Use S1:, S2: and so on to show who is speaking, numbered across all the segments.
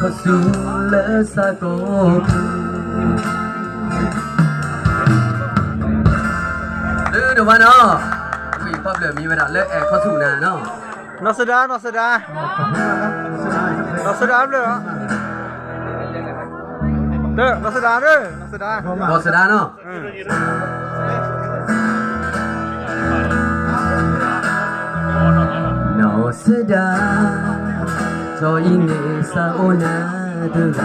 S1: ขอสูงเลิศสกุลดูดูว่านาะมีพ่อเหลือมีเวลาเลอกแอร์ขอสูงนานเนาะ
S2: นอสดานอสดานอสดานเลยเหรอเด้อรสดาเด้อรสดา
S1: นอสดาเนาะรสดา 저인의 사오나드가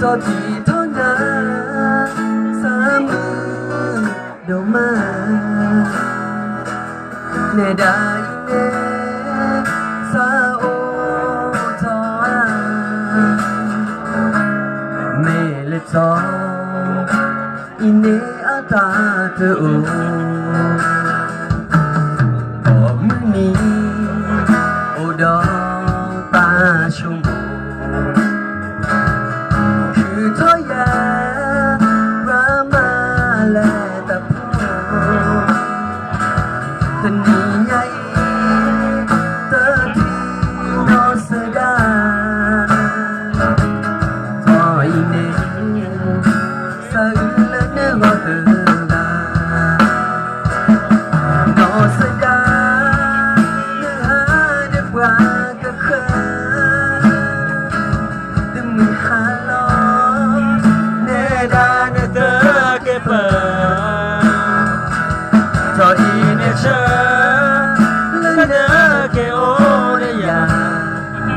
S1: 저 뒤던자 삼은 로마 내 다인의 사오터아 매일처 이내 아다드 오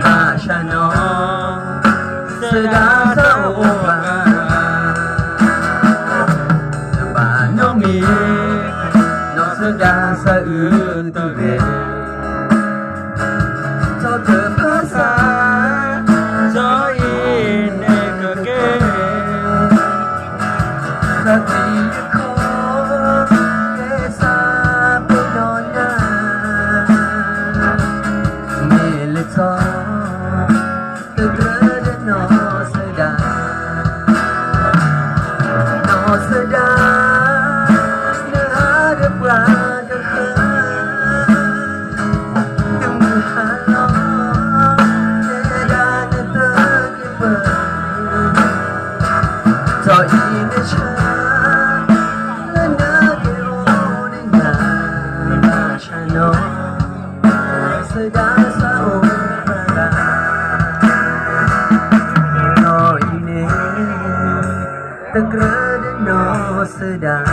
S1: Ah, Shannon, sedang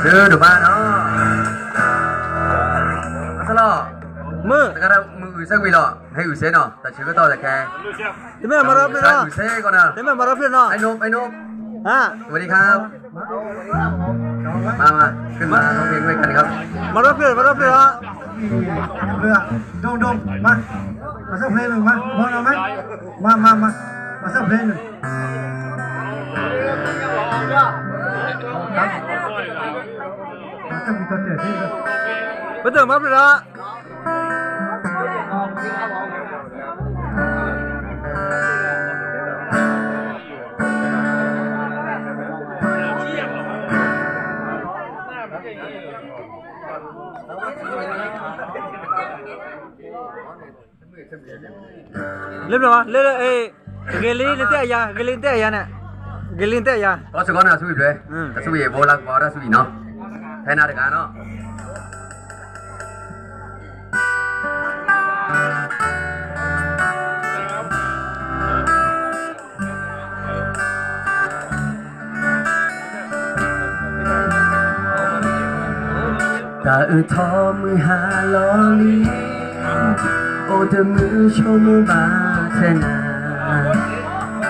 S1: Duh, duh, mana? Masalah. Mu. Sekarang mu usah wilo. Hei usah no. Tak cukup tau tak kah? Demi marah pun no. Usah kau no. Demi marah pun no. Ainom, ainom. Ha. Selamat malam.
S2: มามา
S1: ขึ้นมาร้องเพลงด้วยกันครับ
S2: มารอบเรือมารอบเรือ
S3: เรือดงดงมามาสักเพลงหนึ่งมาพอเราไหมมามามามาสักเพลงหนึ่งจะมีตัวเตี้ยที่เลย
S2: มาเติมมาเรือလက်ပြပါလက်လက်အေးဂလင်းတက်အရာဂလင်းတက်အရာနဲ့ဂလင်းတက်အ
S4: ရာတော့စကောနာဆူပြီတွေ့အဆူရေဘောလာကောရဆူပြီနော်ဖဲနာတကနော်
S1: ตาเอือทอมือหาล้อลีโอ้เธอมือชมมือบาเทนา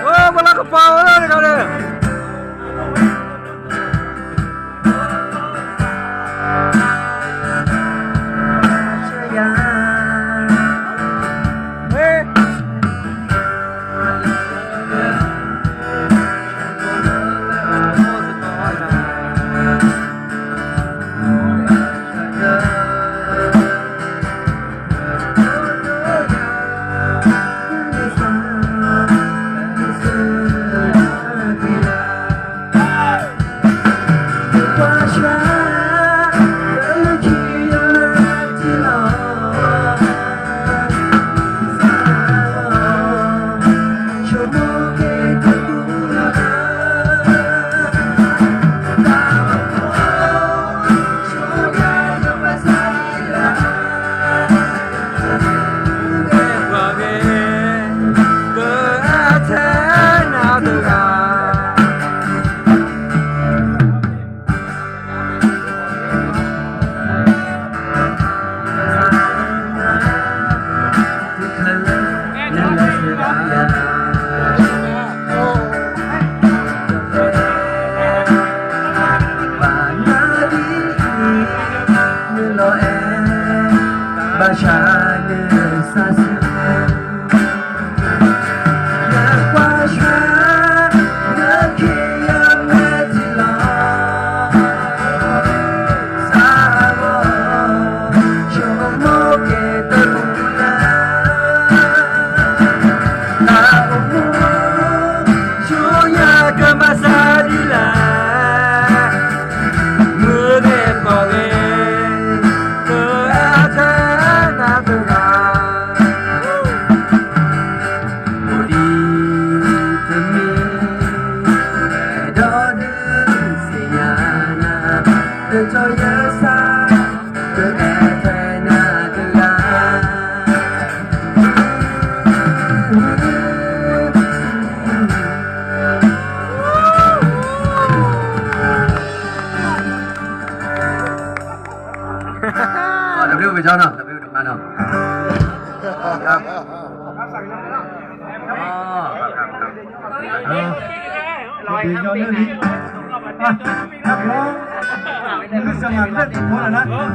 S2: เออมลักระเป๋าเลยเขาเน
S1: ย như em ba chàng. တပြုတ်ပဲချောင်းတော့တပြုတ်တမန်
S4: တော့ครับครับสั่งแล้วนะอ๋อครับครับครับ
S3: เดี๋ยวนี้ครับครับเดี๋ยวสมัครได้พอแล้วนะ